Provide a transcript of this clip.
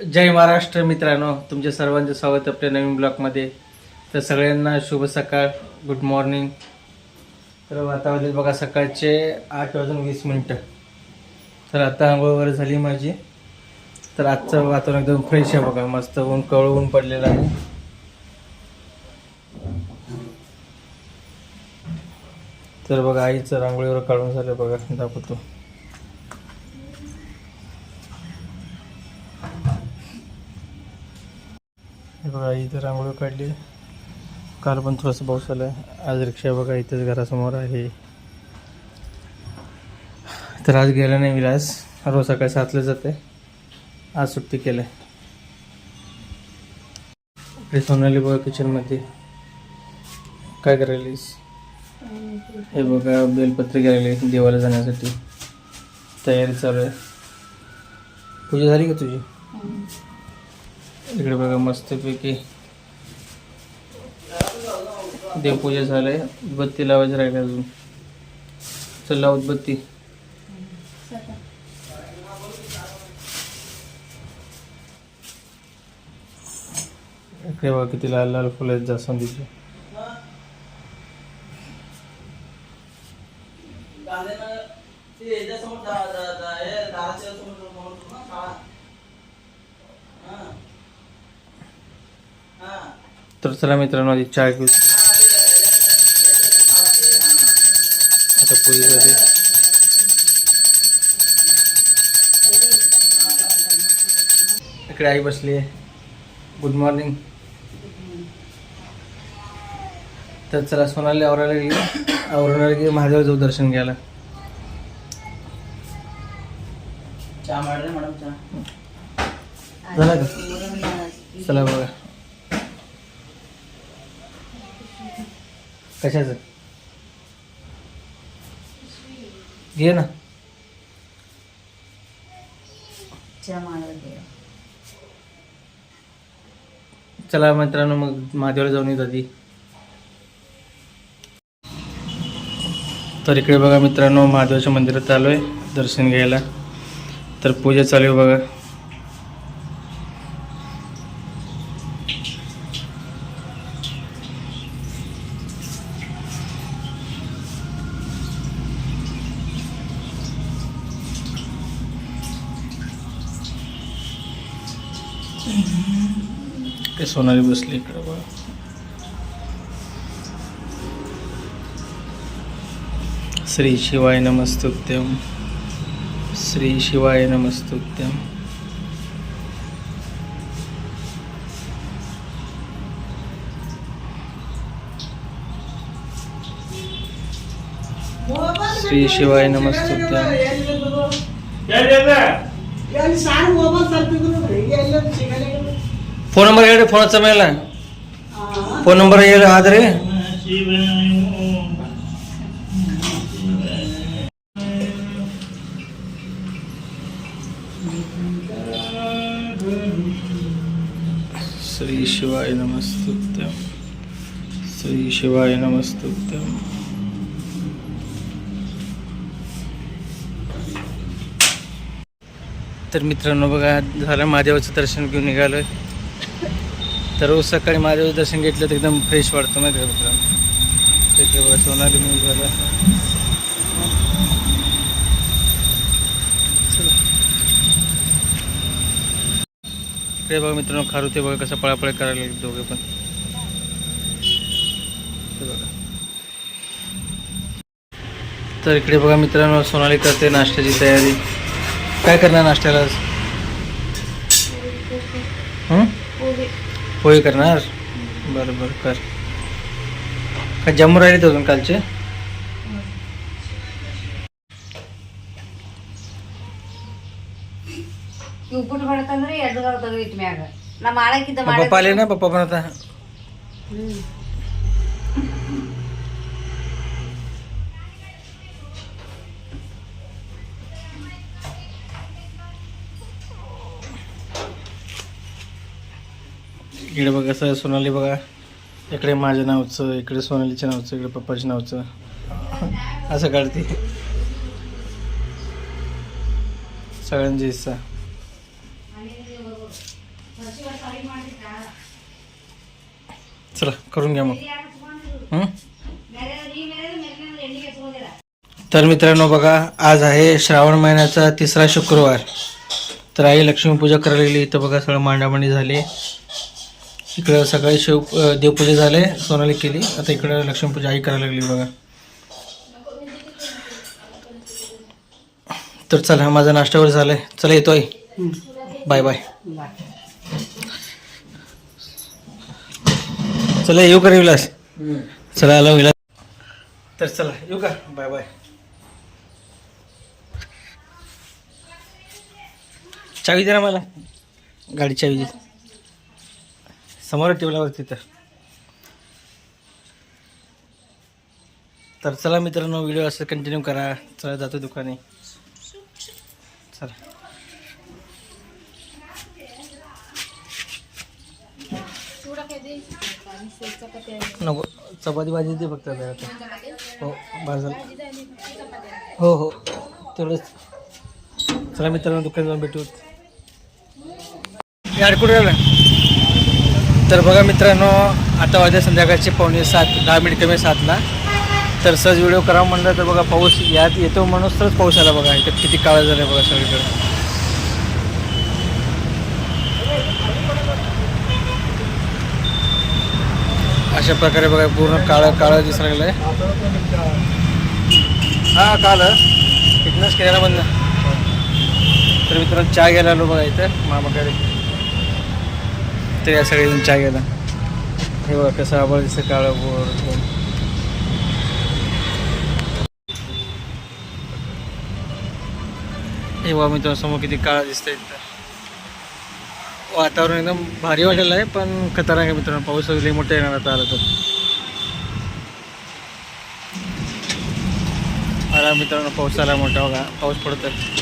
जय महाराष्ट्र मित्रांनो तुमच्या सर्वांचं स्वागत आपल्या नवीन ब्लॉगमध्ये. तर सगळ्यांना शुभ सकाळ गुड मॉर्निंग. तर वातावरण बघा सकाळचे आठ वाजून वीस मिनटं. तर आता आंघोळ वगैरे झाली माझी. तर आजचं वातावरण एकदम फ्रेश आहे बघा मस्त ऊन कळवून ऊन पडलेलं आहे. तर बघा आईचं रांगोळीवर काढून झालं बघा दाखवतो. हे बघा इथं रांगोळी काढली. काल पण थोडंसं पाऊस आला. आज रिक्षा बघा इथंच घरासमोर आहे. तर आज गेला नाही विलास. रोज सकाळी सातला जाते. आज सुट्टी केलं. आहे सोनाली बघा किचनमध्ये काय करायलीस? हे बघा बेलपत्री गेलेली देवाला जाण्यासाठी. तयारी चालू आहे. पूजा झाली का तुझी? इकडे बघा मस्तपैकी देवपूजा झालंय. उदबत्ती लावायची राहिली अजून. चल लाव उदबत्ती इकडे बघा किती लाल लाल फुलं आहेत जास्वंदीची. तर चला मित्रांनो आधी चहा घेऊ. आता पुरी झाली इकडे आई बसली आहे. गुड मॉर्निंग तर चला सोनाली आवरायला गेली. आवरायला गेली महादेव जाऊ दर्शन घ्यायला. चहा मॅडम चहा? झालं का? चला बघा. कशाचं? घे ना. चला मित्रांनो मग महादेवाला जाऊन येत आधी. तर इकडे बघा मित्रांनो महादेवाच्या मंदिरात आलो आहे दर्शन घ्यायला. तर पूजा चालू आहे बघा. ते सोनाली बसली इकडे बघा. श्री शिवाय नमस्तुत्यम श्री शिवाय नमस्तुत्यम श्री शिवाय नमस्तुत्यम फोन ನಂಬರ್ ಹೇಳಿ ಫೋನ್ ಹಚ್ಚ ಮೇಲೆ ಫೋನ್ ನಂಬರ್ ಹೇಳಿ ಆದ್ರಿ ಶ್ರೀ ಶಿವಾಯ ನಮಸ್ತುತ್ಯಂ ಶ್ರೀ ಶಿವಾಯ ನಮಸ್ತುತ್ಯಂ तर मित्रांनो बघा झालं महादेवाचं दर्शन घेऊन निघालोय. तर रोज सकाळी महादेवाचं दर्शन घेतलं तर एकदम फ्रेश वाटतं माहिती का मित्रांनो? तिथे बघा सोनाली मी झालं इकडे बघा मित्रांनो खारू ते बघा कसं पळापळ करायला दोघे पण. बघा. तर इकडे बघा मित्रांनो सोनाली करते नाश्त्याची तयारी. काय करणार नाश्त्याला आज हं? पोहे करणार बरं बरं कर का जमू राहिले अजून कालचे ಉಪ್ಪಿಟ್ಟು ಹೊಡ್ತಂದ್ರೆ ಎರಡು ತೆಗಿತ್ ಮ್ಯಾಗ ನಾ ಮಾಡಕ್ಕಿದ್ದ पप्पा आले ना पप्पा पण आता इकडे बघा सर सोनाली बघा. इकडे माझ्या नावचं इकडे सोनालीच्या नावचं इकडे पप्पाच्या नावचं. असं काढते. सगळ्यांची हिस्सा. चला करून घ्या मग. तर मित्रांनो बघा आज आहे श्रावण महिन्याचा तिसरा शुक्रवार. तर आई लक्ष्मीपूजा करायला गेली इथं बघा सगळं मांडामांडी झाली. इकडं सकाळी शिव देवपूजा झाले सोनाली केली. आता इकडं लक्ष्मीपूजा आई करायला लागली बघा. तर चला माझा नाश्त्यावर आहे चला येतो आई. बाय बाय चला येऊ का रे विलास? चला आला विलास. तर चला येऊ का? बाय बाय चावी दे ना मला. गाडी चावी दे. समोर टेबलावरती तर तर चला मित्रांनो व्हिडिओ असं कंटिन्यू करा. चला जातो दुकाने. चला. नको चपाती भाजी दे फक्त हो भाजल हो हो. तेवढंच. चला मित्रांनो दुकान जाऊन भेटू. यार कुठे तर बघा मित्रांनो आता वाजता संध्याकाळचे पावणे सात दहा मिनिट कमी सातला. तर सहज व्हिडिओ करा म्हणलं तर बघा पाऊस यात येतो म्हणून तरच पाऊस आला बघा. इथं किती काळा झाला बघा सगळीकडे. अशा प्रकारे बघा पूर्ण काळं काळं लागलं लागलंय. हा काळं. फिटनेस केला बंद तर मित्रांनो चहा घ्यायला आलो बघा इथं. मामाकडे. तर या सगळेजण चहा गेला. हे बघा कसं आभाळ दिसतं काळं बोर. हे बघा मित्रांनो समोर किती काळा दिसतंय वातावरण एकदम भारी वाटेल आहे पण खतरनाक आहे मित्रांनो. पाऊस वगैरे मोठा येणार आता आला तर. आला मित्रांनो पाऊस आला मोठा बघा. पाऊस पडतोय.